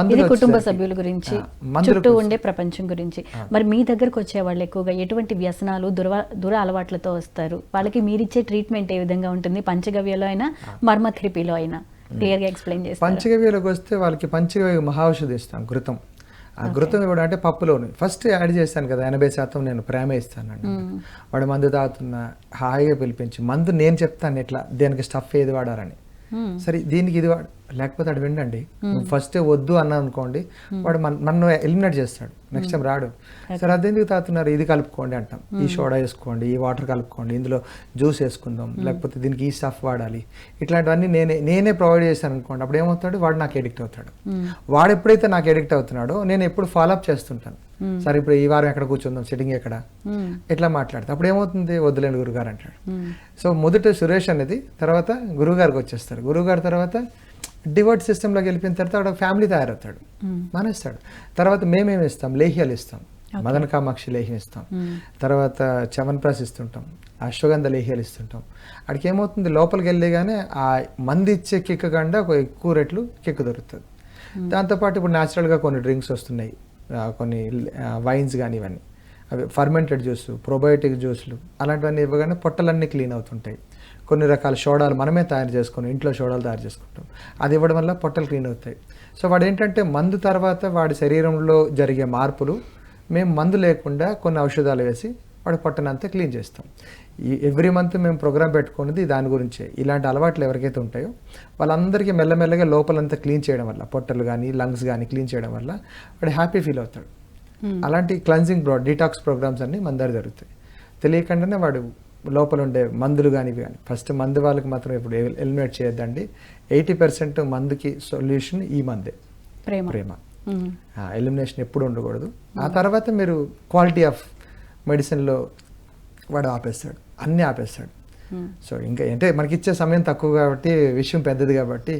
ఇది కుటుంబ సభ్యుల గురించి చుట్టూ ఉండే ప్రపంచం గురించి. మరి మీ దగ్గరకు వచ్చే వాళ్ళు ఎక్కువగా ఎటువంటి వ్యసనాలు దుర దుర అలవాట్లతో వస్తారు? వాళ్ళకి మీరిచ్చే ట్రీట్మెంట్ ఏ విధంగా ఉంటుంది? పంచగవ్యలో అయినా మర్మ థెరపీలో అయినా? క్లియర్గా ఎక్స్ప్లెయిన్ చేస్తారు? పంచగవ్యలోకి వస్తే వాళ్ళకి పంచగవ్య మహాఔషధి ఇస్తాం ఘృతం ఆ ఘృతం ఇవ్వడం అంటే పప్పులోని. ఫస్ట్ యాడ్ చేస్తాను కదా ఎనభై శాతం నేను ప్రేమ ఇస్తానండి వాడు మందు తాగుతున్నా హాయిగా పిలిపించి. మందు నేను చెప్తాను ఎట్లా? దేనికి స్టఫ్ ఏది వాడాలని. మ్మ్. సరే దీనికి ఇది వాడు లేకపోతే వాడు వినండి. ఫస్ట్ వద్దు అన్నా అనుకోండి వాడు నన్ను ఎలిమినేట్ చేస్తాడు. నెక్స్ట్ టైం రాడు. సరే అదెందుకు తాగుతున్నారు? ఇది కలుపుకోండి అంటాం. ఈ సోడా వేసుకోండి ఈ వాటర్ కలుపుకోండి ఇందులో జ్యూస్ వేసుకుందాం లేకపోతే దీనికి ఈ స్టఫ్ వాడాలి. ఇట్లాంటివన్నీ నేనే నేనే ప్రొవైడ్ చేశాను అనుకోండి అప్పుడు ఏమవుతాడు? వాడు నాకు ఎడిక్ట్ అవుతాడు. వాడు ఎప్పుడైతే నాకు ఎడిక్ట్ అవుతున్నాడో నేను ఎప్పుడు ఫాలో అప్ చేస్తుంటాను. సరే ఇప్పుడు ఈ వారం ఎక్కడ కూర్చుందాం? సిట్టింగ్ ఎక్కడ. ఇట్లా మాట్లాడతా. అప్పుడు ఏమవుతుంది? వద్దులేండి గురుగారు అంటాడు. సో మొదట సురేష్ అనేది తర్వాత గురువుగారికి వచ్చేస్తారు. గురువుగారి తర్వాత డివోట్ సిస్టంలోకి వెళ్ళిపోయిన తర్వాత వాడు ఫ్యామిలీ తయారవుతాడు. మానేస్తాడు. తర్వాత మేమేమి ఇస్తాం? లేహ్యాలు ఇస్తాం. మదన కామాక్షి లేహ్యం ఇస్తాం. తర్వాత చవన్ప్రాస్ ఇస్తుంటాం. అశ్వగంధ లేహ్యాలు ఇస్తుంటాం. అక్కడికి ఏమవుతుంది? లోపలికి వెళ్ళగానే ఆ మంది ఇచ్చే కిక్ కంటే ఒక ఎక్కువ రెట్లు కిక్ దొరుకుతుంది. దాంతోపాటు ఇప్పుడు న్యాచురల్గా కొన్ని డ్రింక్స్ వస్తున్నాయి. కొన్ని వైన్స్ కానీ ఇవన్నీ అవి ఫర్మెంటెడ్ జ్యూస్ ప్రోబయోటిక్ జ్యూస్లు అలాంటివన్నీ ఇవ్వగానే పొట్టలన్నీ క్లీన్ అవుతుంటాయి. కొన్ని రకాల సోడాలు మనమే తయారు చేసుకుని ఇంట్లో సోడాలు తయారు చేసుకుంటాం. అది ఇవ్వడం వల్ల పొట్టలు క్లీన్ అవుతాయి. సో వాడు ఏంటంటే మందు తర్వాత వాడి శరీరంలో జరిగే మార్పులు మేము మందు లేకుండా కొన్ని ఔషధాలు వేసి వాడి పొట్టనంతా క్లీన్ చేస్తాం. ఈ ఎవ్రీ మంత్ మేము ప్రోగ్రామ్ పెట్టుకున్నది దాని గురించే. ఇలాంటి అలవాట్లు ఎవరికైతే ఉంటాయో వాళ్ళందరికీ మెల్లమెల్లగా లోపలంతా క్లీన్ చేయడం వల్ల పొట్టలు కానీ లంగ్స్ కానీ క్లీన్ చేయడం వల్ల వాడు హ్యాపీ ఫీల్ అవుతాడు. అలాంటి క్లెన్జింగ్ ప్రో డీటాక్స్ ప్రోగ్రామ్స్ అన్ని మన దగ్గర జరుగుతాయి. తెలియకుండానే వాడు లోపల ఉండే మందులు కానీ ఇవి కానీ ఫస్ట్ మందు వాళ్ళకి మాత్రం ఇప్పుడు ఎలిమినేట్ చేయొద్దండి. ఎయిటీ పర్సెంట్ మందుకి సొల్యూషన్ ఈ మందే. ప్రేమ. ప్రేమ. ఎలిమినేషన్ ఎప్పుడు ఉండకూడదు. ఆ తర్వాత మీరు క్వాలిటీ ఆఫ్ మెడిసిన్లో వాడు ఆపేస్తాడు. అన్నీ ఆపేస్తాడు. సో ఇంకా అంటే మనకి ఇచ్చే సమయం తక్కువ కాబట్టి విషయం పెద్దది కాబట్టి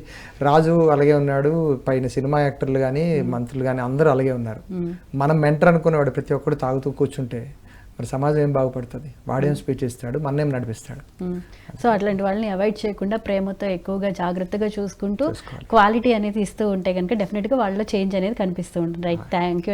రాజు అలాగే ఉన్నాడు పైన సినిమా యాక్టర్లు కానీ మంత్రులు కానీ అందరూ అలాగే ఉన్నారు. మనం మెంటర్ అనుకునేవాడు ప్రతి ఒక్కడు తాగుతూ కూర్చుంటే మరి సమాజం ఏం బాగుపడుతుంది? వాడేం స్పీచ్ ఇస్తాడు? మన్నేం నడిపిస్తాడు. సో అట్లాంటి వాళ్ళని అవాయిడ్ చేయకుండా ప్రేమతో ఎక్కువగా జాగ్రత్తగా చూసుకుంటూ క్వాలిటీ అనేది ఇస్తూ ఉంటే కనుక డెఫినెట్గా వాళ్ళలో చేంజ్ అనేది కనిపిస్తూ ఉంటుంది. రైట్. Thank you